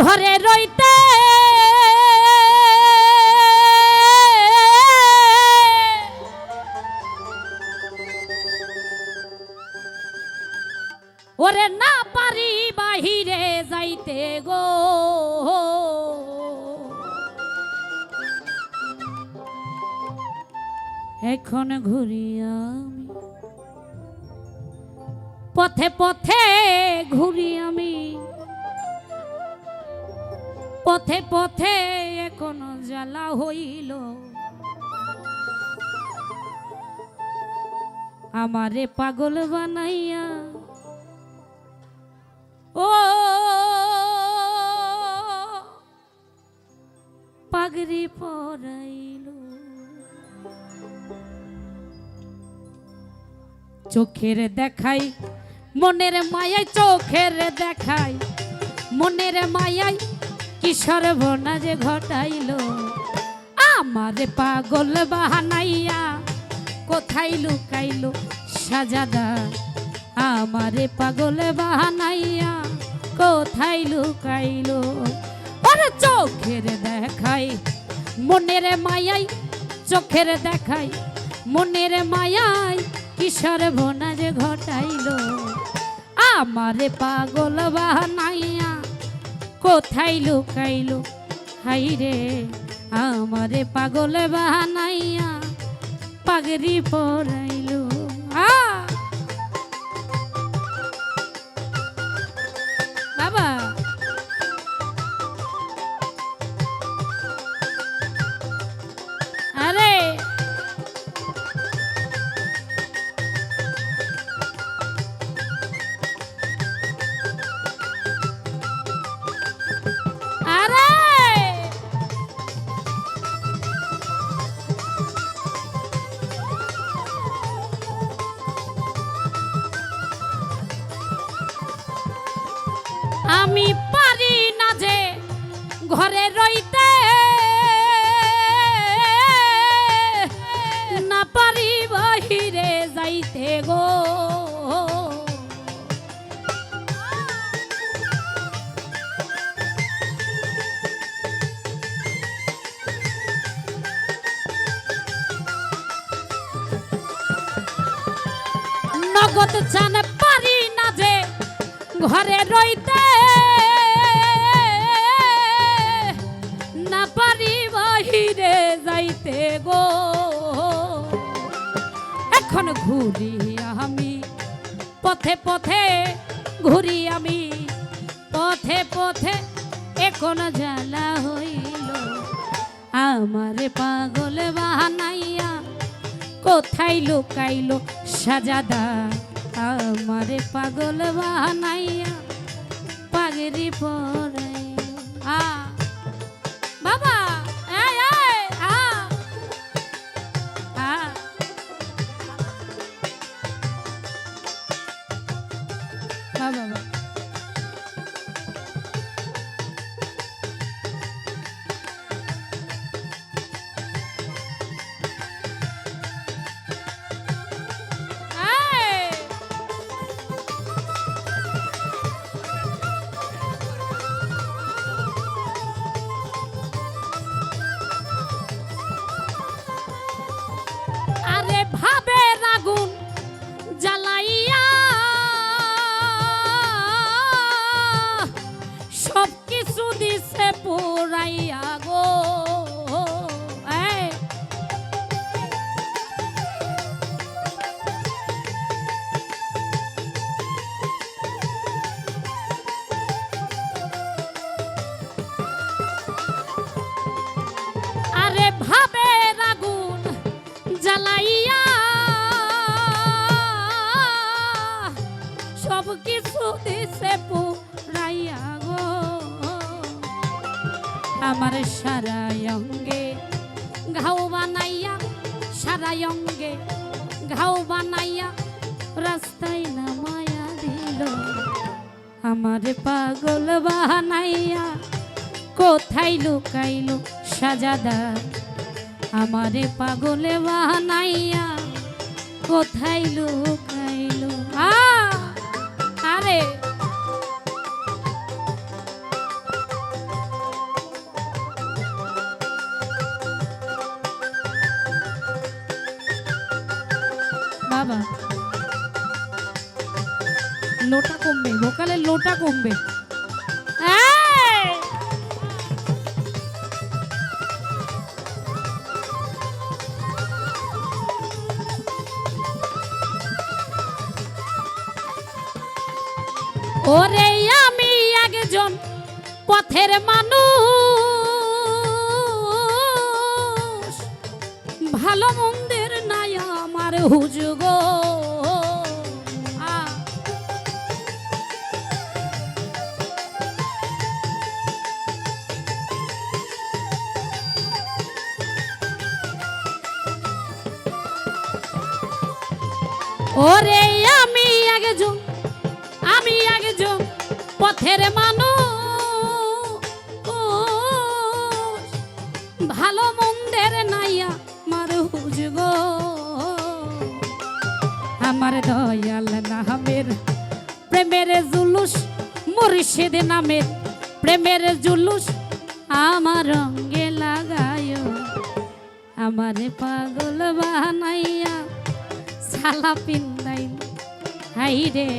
ঘরে রইতে। ওরে না পারি বাহিরে যাইতে গো। এখন ঘুরি আমি পথে পথে ঘুরি আমি। পথে পথে এখন জ্বালা হইল। আমারে পাগল বানাইয়া, ও পাগড়ি পরাইল। চোখের দেখাই, মনের মায়াই চোখের দেখাই, মনের মায়াই কিশোর বনা যে ঘটাইল? আমারে পাগল বাহানাইয়া কোথায় লুকাইল সাজাদা? আমারে পাগল বাহানাইয়া কোথায় লুকাইল? ওরে চোখের দেখাই, মনের মায়াই, চোখের দেখাই, মনের মায়াই কিশোর ভোনা যে ঘটাইল? আমারে পাগল বাহানাইয়া কোথায় লুকাইল? হাই রে আমারে পাগল বাহানাইয়া পাগরি পরাইল ঘরে রইতে না পারি বাহিরে যাইতে গো। নগদ চান পারি না যে ঘরে রইতে যাইতে গো। এখন ঘুরি আমি, পথে পথে ঘুরি আমি, পথে পথে এখন জ্বালা হইল। আমারে পাগল বাহানাইয়া কোথায় লুকাইলো সাজাদা? আমার পাগল বাহানাইয়া পাগড়ি পরাইলো আ বাবা বাবা এই কিছু দিছে পুরাইয়া গো। আমার সারা অঙ্গে ঘাও বানাইয়া, সারা অঙ্গে ঘাও বানাইয়া রাস্তায় নামায়া দিল। আমার পাগল বানাইয়া কোথায় লুকাইলো সাজাদা? আমারে পাগলে বানাইয়া কোথায় লুকাইলো? আরে বাবা। লোটা কমবে ভোকালের লোটা কমবে। ওরে আমি একজন পথের মানুষ। ভালো মন্দ হুজুগ। ওরে আমি একজন আমি একজন পথের মানুষ আমার দয়াল নামের, প্রেমের জুলুস মুর্শিদ নামের, প্রেমের জুলুস আমার রঙ্গে লাগায়। আমারে পাগল বানাইয়া সালা পিন্দাইল হাই রে,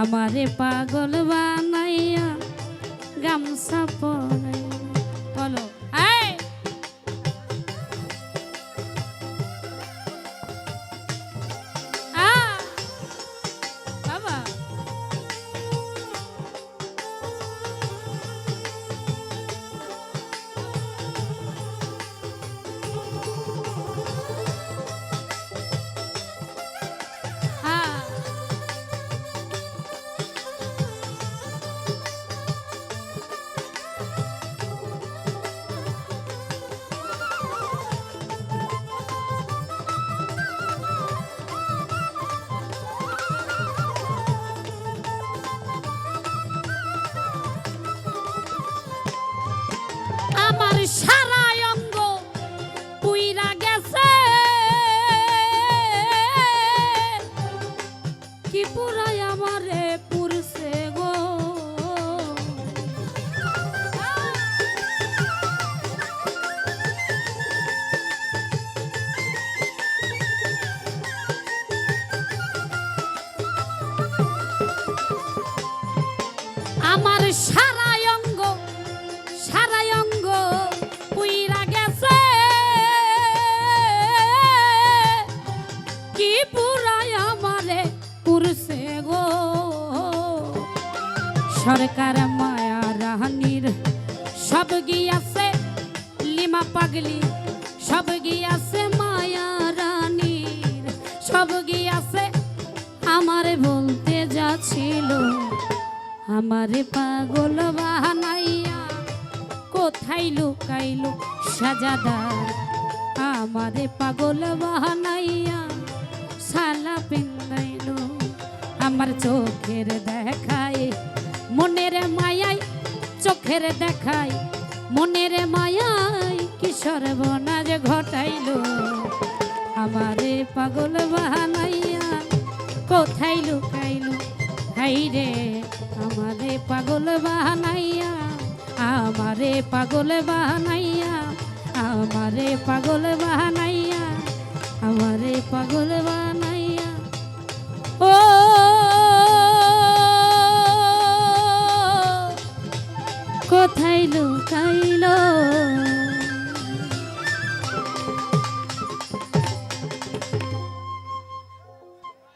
আমারে পাগল বানাইয়া গামছা পরাই সারা অঙ্গ গেছে। আমারে পুরছে গো? আমার সারা সরকার মায়া রাহানির সব গিয়াছে লিমা পাগলি, সব গিয়াছে মায়া রানীর। সব গিয়াছে আমার বলতে যাচ্ছিল আমারে পাগল বাহানাইয়া কোথায় লুকাইলো সাজাদার? আমারে পাগল বাহানাইয়া সালা পিন্দাইলো আমার চোখের দেখায় মনের মায়াই, চোখের দেখায় মনের মায়াই কি সর্বনাজ ঘটাইলো? আমারে পাগল বাহানাইয়া কোথায় লুকাইলো? হাই রে, আমারে পাগল বাহানাইয়া আমারে পাগল বাহানাইয়া আমারে পাগল বাহানাইয়া আমারে পাগল বানাইয়া। ও লুকাইলো